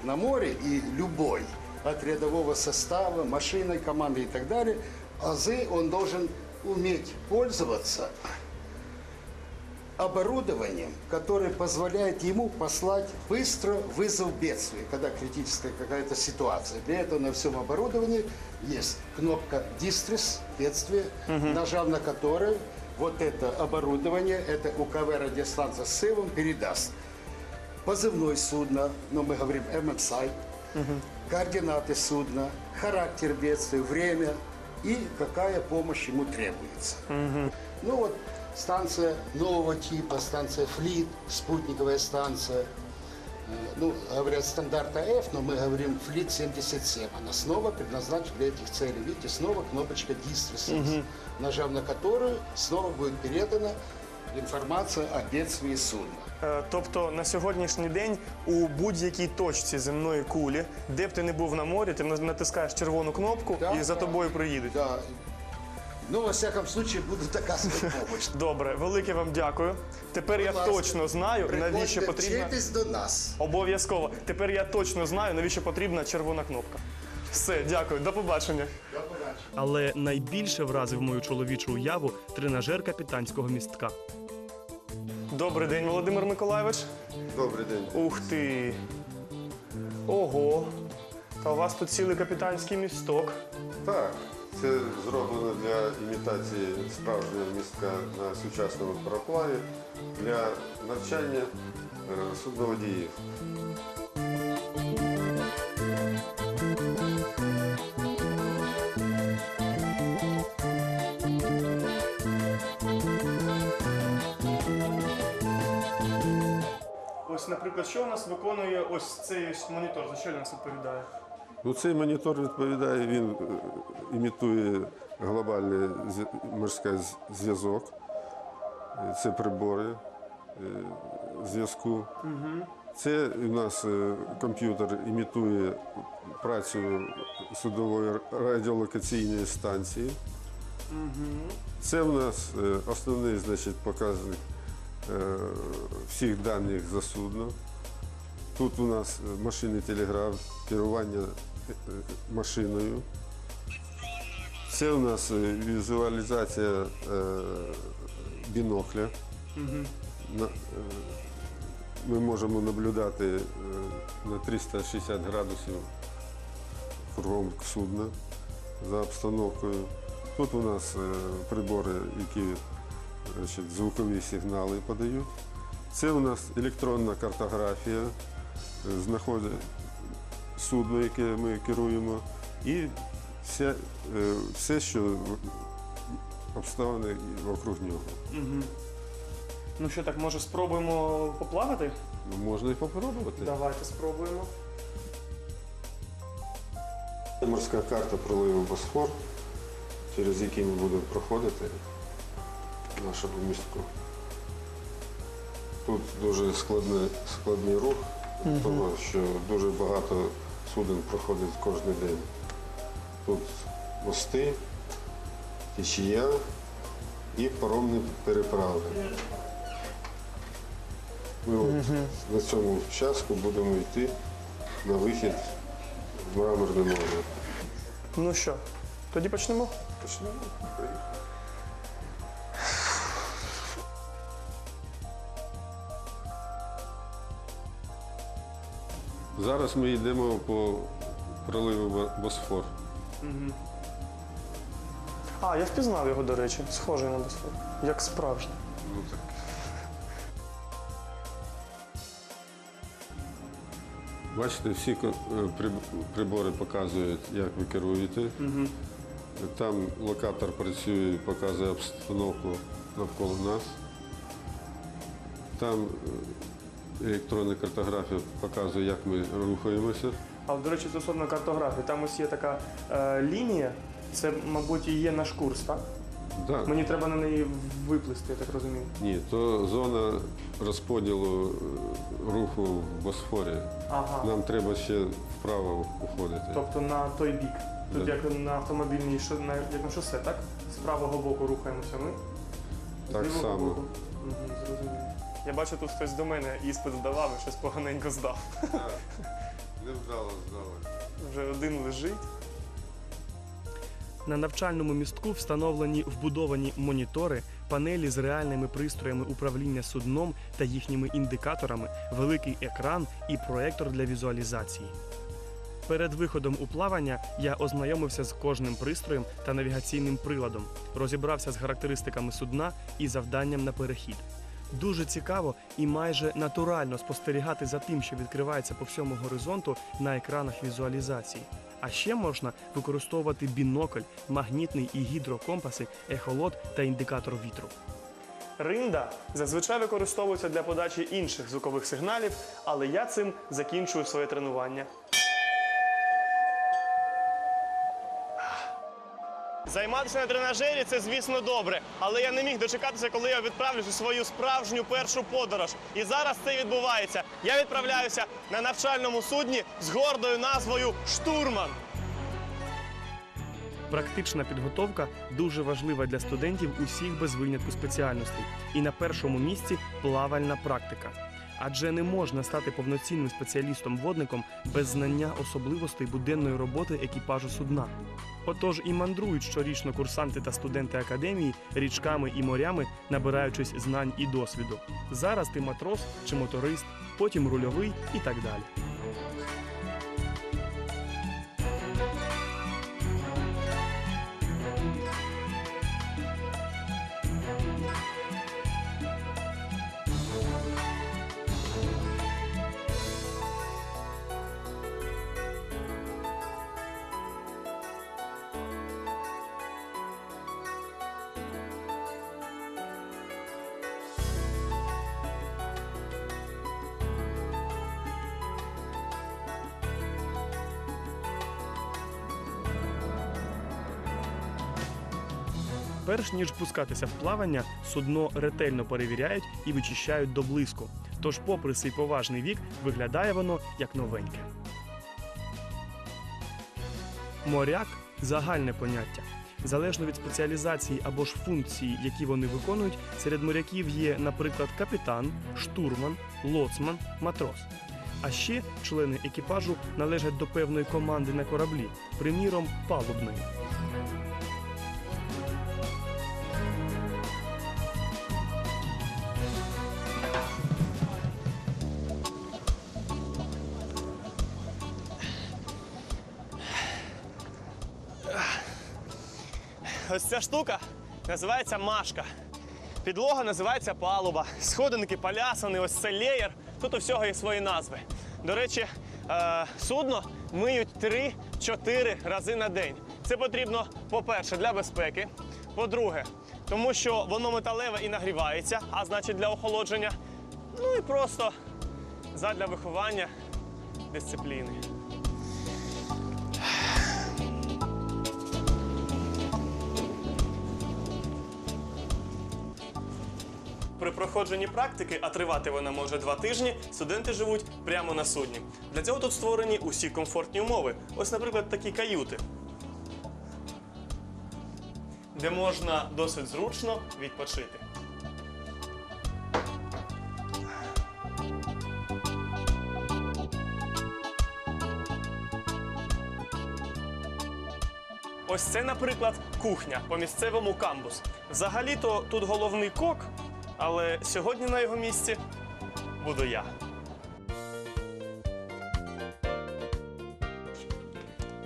работает на море, и любой, от рядового состава, машиной, команды и так далее, азы он должен уметь пользоваться оборудованием, которое позволяет ему послать быстро вызов бедствия, когда критическая какая-то ситуация. Для этого на всем оборудовании есть кнопка «Дистресс» – бедствие, нажав на которую вот это оборудование, это УКВ радиостанция с сывом передаст позывной судна, ну мы говорим MMSI, координаты судна, характер бедствия, время и какая помощь ему требуется. Ну вот станция нового типа, станция Флит, спутниковая станция. Э, Ну, говорят стандарта F, но мы говорим Флит 77. Она снова предназначена для этих целей. Видите, снова кнопочка Distress, есть, нажав на которую снова будет передана информация о бедствии судна. Е, Тобто на сьогоднішній день у будь-якій точці земної кулі, де б ти не був на морі, ти натискаєш червону кнопку Да, і за да. тобою приїдуть. Да. Ну, во всяком случае, будут оказывать помощь. Добре, велике вам дякую. Тепер я ласка, точно знаю, навіщо приходьте, потрібна. до нас. Обов'язково. Тепер я точно знаю, навіщо потрібна червона кнопка. Все, дякую, до побачення. До побачення. Але найбільше вразив мою чоловічу уяву тренажер капітанського містка. Добрий день, Володимир Миколайович. Добрий день. Ух ти. Ого. Та у вас тут цілий капітанський місток. Так, це зроблено для імітації справжнього містка на сучасному пароплаві для навчання е, судноводіїв. Що у нас виконує ось цей монітор? За що він нас відповідає? Ну, цей монітор відповідає, він е, імітує глобальний морський зв'язок. Е, Це прибори е, зв'язку. Це у нас комп'ютер імітує працю судової радіолокаційної станції. Це у нас основний значить, показник всіх даних за судно. Тут у нас е, машинний телеграф, керування е, е, машиною. Це у нас візуалізація бінокля. Ми можемо наблюдати на 360 градусів кругом судна за обстановкою. Тут у нас прибори, які значить, звукові сигнали подають. Це у нас електронна картографія, знаходить судно, яке ми керуємо, і все, все що обставини вокруг нього. Ну що так, може спробуємо поплавати? Ну, Можна і попробувати. Давайте спробуємо. Морська карта проливу Босфор, через який ми будемо проходити нашого містку. Тут дуже складний, складний рух, тому що дуже багато суден проходить кожен день. Тут мости, течія і паромні переправи. Ми от на цьому участку будемо йти на вихід в Мраморне море. Ну що, тоді почнемо? Почнемо. Поїхали. Зараз ми йдемо по проливу Бо- Босфор. А, я впізнав його, до речі, схожий на Босфор. Як справжній. Ну, так. Бачите, всі е, при- прибори показують, як ви керуєте. Там локатор працює, показує обстановку навколо нас. Там е, електронна картографія показує, як ми рухаємося. А до речі, стосовно картографії, там ось є така е, лінія, це, мабуть, і є наш курс, так? Да. Мені треба на неї виплисти, я так розумію. Ні, то зона розподілу е, руху в Босфорі. Ага. Нам треба ще вправо уходити. Тобто на той бік. Тут Да. як на автомобільній шо- на, як на шосе, так? З правого боку рухаємося ми. з Так лівого само. боку. Угу, зрозумів. Я бачу, тут хтось до мене іспит здавав і щось поганенько здав. Не Вже один лежить. На навчальному містку встановлені вбудовані монітори, панелі з реальними пристроями управління судном та їхніми індикаторами, великий екран і проектор для візуалізації. Перед виходом у плавання я ознайомився з кожним пристроєм та навігаційним приладом, розібрався з характеристиками судна і завданням на перехід. Дуже цікаво і майже натурально спостерігати за тим, що відкривається по всьому горизонту на екранах візуалізації. А ще можна використовувати бінокль, магнітний і гідрокомпаси, ехолот та індикатор вітру. Ринда зазвичай використовується для подачі інших звукових сигналів, але я цим закінчую своє тренування. Займатися на тренажері це, звісно, добре, але я не міг дочекатися, коли я відправлюсь у свою справжню першу подорож. І зараз це відбувається. Я відправляюся на навчальному судні з гордою назвою Штурман. Практична підготовка дуже важлива для студентів усіх без винятку спеціальностей. І на першому місці плавальна практика. Адже не можна стати повноцінним спеціалістом-водником без знання особливостей буденної роботи екіпажу судна. Отож і мандрують щорічно курсанти та студенти академії річками і морями, набираючись знань і досвіду. Зараз ти матрос чи моторист, потім рульовий і так далі. Перш ніж пускатися в плавання, судно ретельно перевіряють і вичищають до блиску. Тож, попри свій поважний вік, виглядає воно як новеньке. Моряк загальне поняття. Залежно від спеціалізації або ж функції, які вони виконують, серед моряків є, наприклад, капітан, штурман, лоцман, матрос. А ще члени екіпажу належать до певної команди на кораблі, приміром, палубної. Ця штука називається машка. Підлога називається палуба. Сходинки полясані, ось це леєр. Тут у всього є свої назви. До речі, е, судно миють 3-4 рази на день. Це потрібно, по-перше, для безпеки. По-друге, тому що воно металеве і нагрівається, а значить для охолодження. Ну і просто задля виховання дисципліни. При проходженні практики, а тривати вона може два тижні, студенти живуть прямо на судні. Для цього тут створені усі комфортні умови. Ось, наприклад, такі каюти, де можна досить зручно відпочити. Ось це, наприклад, кухня по місцевому камбус. Взагалі-то тут головний кок, але сьогодні на його місці буду я.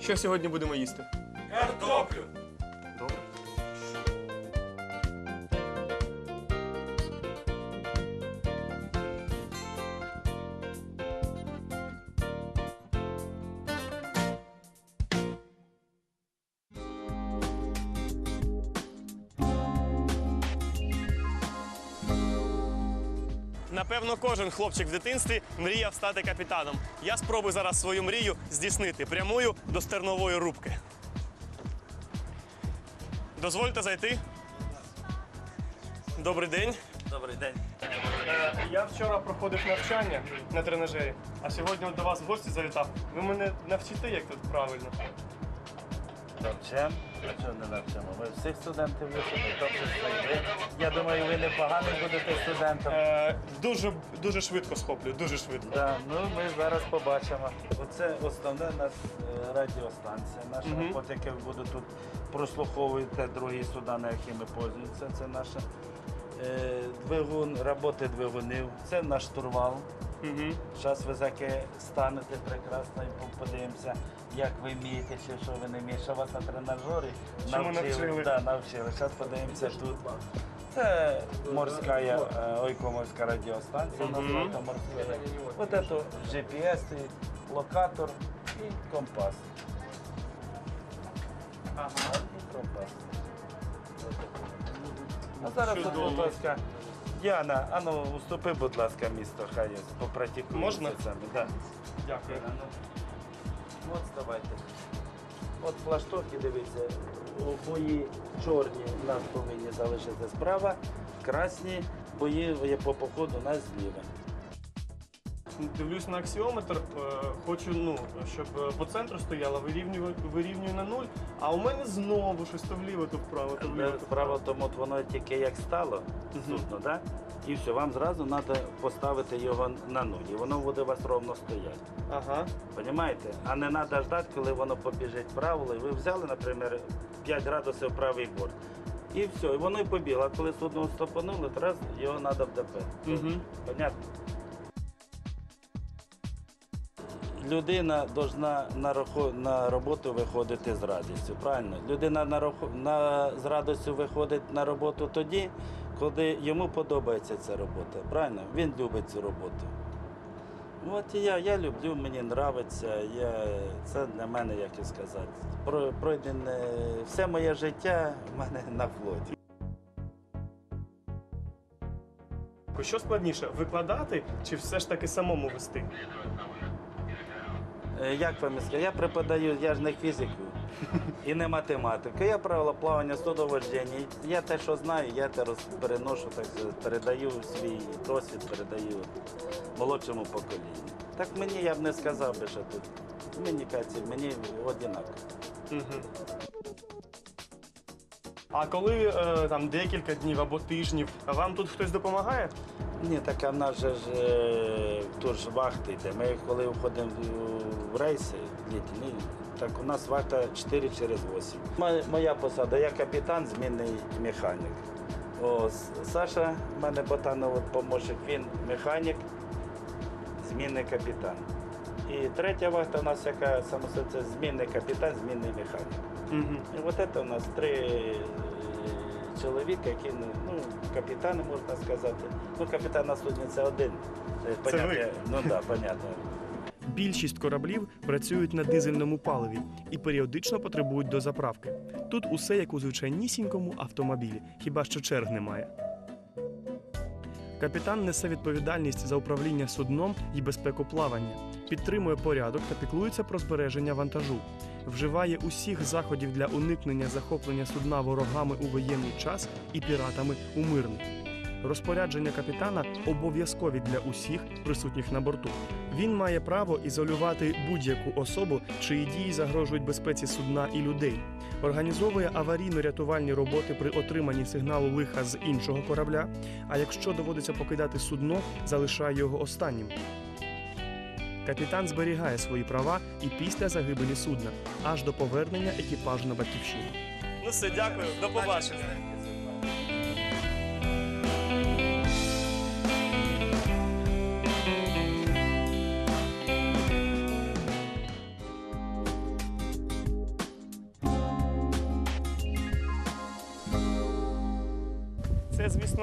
Що сьогодні будемо їсти? Картоплю. Напевно, кожен хлопчик в дитинстві мріяв стати капітаном. Я спробую зараз свою мрію здійснити прямою до стернової рубки. Дозвольте зайти. Добрий день. Добрий день. Е, Я вчора проходив навчання на тренажері, а сьогодні до вас в гості завітав. Ви мене навчите, як тут правильно. А чого не навчимо? Ми всіх студентів вчимо, й ви. Я думаю, ви непоганий будете студентом. Е, дуже, дуже швидко схоплю, дуже швидко. Да, ну ми зараз побачимо. Оце основне у нас е, радіостанція. Наша Мгм. от яке буде тут прослуховуєте другі суда, на які ми пользуємося. Це наша е, двигун, роботи двигунів. Це наш штурвал. Угу. Зараз ви заки станете прекрасно і подивимося, як ви вмієте чи що ви не вмієте. Що вас на тренажері Чому навчили? Да, навчили. Зараз подивимося тут. Це морська, е, ойко-морська радіостанція, називається морська. Вот это GPS, і локатор і компас. Ага. І компас. А зараз тут, Чудово. будь ласка, Діана, а ну уступи, будь ласка, місто, хай попрактикує. Можна? це саме. Да. Дякую. От ставайте. От флаштоки, дивіться, бої чорні у нас повинні залишитися справа, красні бої по походу нас зліва. Дивлюсь на аксіометр, е, хочу, ну, щоб е, по центру стояла, вирівнюю, вирівнюю на нуль, а у мене знову щось то вліво, то вправо, то вліво. То Справа в тому, от воно тільки як стало судно, да? і все, вам зразу треба поставити його на нуль, і воно буде у вас ровно стояти. Ага. Понимаєте? А не треба ждати, коли воно побіжить вправо. І ви взяли, наприклад, 5 градусів правий борт. І все, і воно і побігло. А коли судно стопануло, то раз його треба в ДП. Угу. Понятно? Людина повинна на, на роботу виходити з радістю, правильно? Людина на, на, з радістю виходить на роботу тоді, коли йому подобається ця робота. Правильно? Він любить цю роботу. От і я, я люблю, мені подобається. Я, це для мене, як і сказати, про- пройдене все моє життя в мене на флоті. Що складніше, викладати чи все ж таки самому вести? Е, Як вам сказати? Я преподаю, я ж не фізику і не математику. Я правила плавання, судоводження. Я те, що знаю, я те переношу, так передаю свій досвід, передаю молодшому поколінню. Так мені я б не сказав би, що тут. Мені кажеться, мені однаково. Угу. А коли е, там декілька днів або тижнів, вам тут хтось допомагає? Ні, так а в нас же ж е, тут ж вахти йде. Ми коли входимо в- в так у нас вахта 4 через 8. Моя посада, я капітан, змінний механік. О, Саша, в мене ботанов от помощник, він механік, змінний капітан. І третя вахта у нас яка це змінний капітан, змінний механік. Угу. І от це у нас три е, чоловіка, які ну, ну, капітани, можна сказати. Ну, капітан на судні це один. Е, понятно, ви? Ну так, да, понятно. Більшість кораблів працюють на дизельному паливі і періодично потребують дозаправки. Тут усе як у звичайнісінькому автомобілі, хіба що черг немає. Капітан несе відповідальність за управління судном і безпеку плавання, підтримує порядок та піклується про збереження вантажу, вживає усіх заходів для уникнення захоплення судна ворогами у воєнний час і піратами у мирний. Розпорядження капітана обов'язкові для усіх присутніх на борту. Він має право ізолювати будь-яку особу, чиї дії загрожують безпеці судна і людей, організовує аварійно-рятувальні роботи при отриманні сигналу лиха з іншого корабля. А якщо доводиться покидати судно, залишає його останнім. Капітан зберігає свої права і після загибелі судна, аж до повернення екіпажу на батьківщину. Ну все, дякую, до побачення.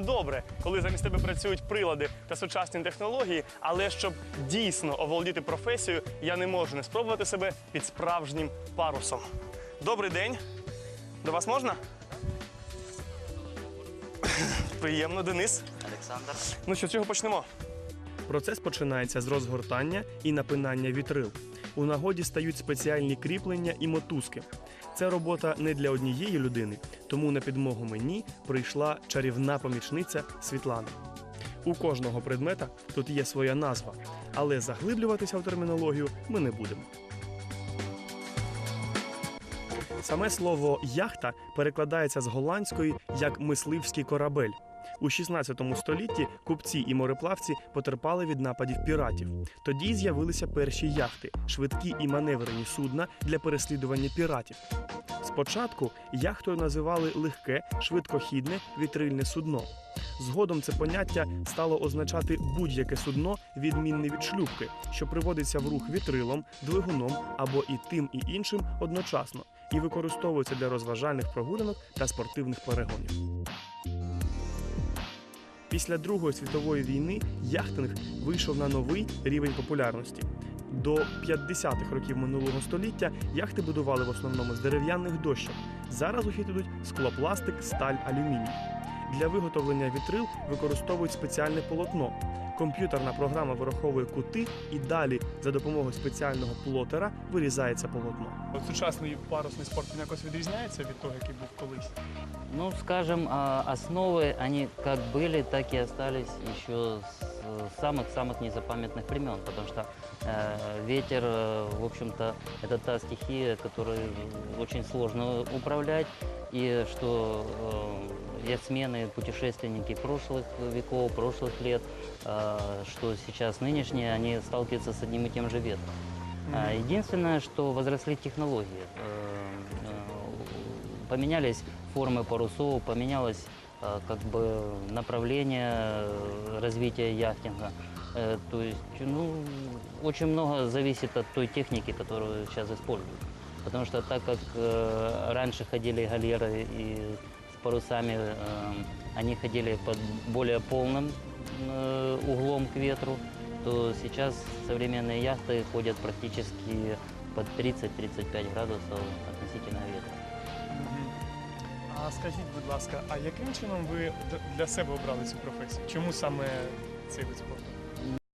Добре, коли замість тебе працюють прилади та сучасні технології, але щоб дійсно оволодіти професією, я не можу не спробувати себе під справжнім парусом. Добрий день. До вас можна? Приємно, Денис. Олександр. Ну що, з чого почнемо? Процес починається з розгортання і напинання вітрил. У нагоді стають спеціальні кріплення і мотузки. Це робота не для однієї людини, тому на підмогу мені прийшла чарівна помічниця Світлана. У кожного предмета тут є своя назва, але заглиблюватися в термінологію ми не будемо. Саме слово яхта перекладається з голландської як мисливський корабель. У 16 столітті купці і мореплавці потерпали від нападів піратів. Тоді з'явилися перші яхти, швидкі і маневрені судна для переслідування піратів. Спочатку яхтою називали легке, швидкохідне вітрильне судно. Згодом це поняття стало означати будь-яке судно, відмінне від шлюпки, що приводиться в рух вітрилом, двигуном або і тим, і іншим одночасно, і використовується для розважальних прогулянок та спортивних перегонів. Після Другої світової війни яхтинг вийшов на новий рівень популярності. До 50-х років минулого століття яхти будували в основному з дерев'яних дощок. Зараз у хід ідуть склопластик, сталь, алюміній. Для виготовлення вітрил використовують спеціальне полотно. Комп'ютерна програма вираховує кути і далі за допомогою спеціального плотера вирізається полотно. От сучасний парусний спорт він якось відрізняється від того, який був колись. Ну, скажем, а, основы, они как были, так и остались еще с самых-самых незапамятных времен, потому что э, ветер, э, в общем-то, это та стихия, которой очень сложно управлять, и что э, яхтсмены, путешественники прошлых веков, прошлых лет, э, что сейчас нынешние, они сталкиваются с одним и тем же ветром. А, Единственное, что возросли технологии. Э, э, Поменялись формы парусов, поменялось э, как бы направление э, развития яхтинга. Э, То есть, ну, очень много зависит от той техники, которую сейчас используют. Потому что так как раньше ходили галеры и с парусами, они ходили под более полным углом к ветру, то сейчас современные яхты ходят практически под 30-35 градусов относительно ветра. Скажіть, будь ласка, а яким чином ви для себе обрали цю професію? Чому саме цей вид спорту?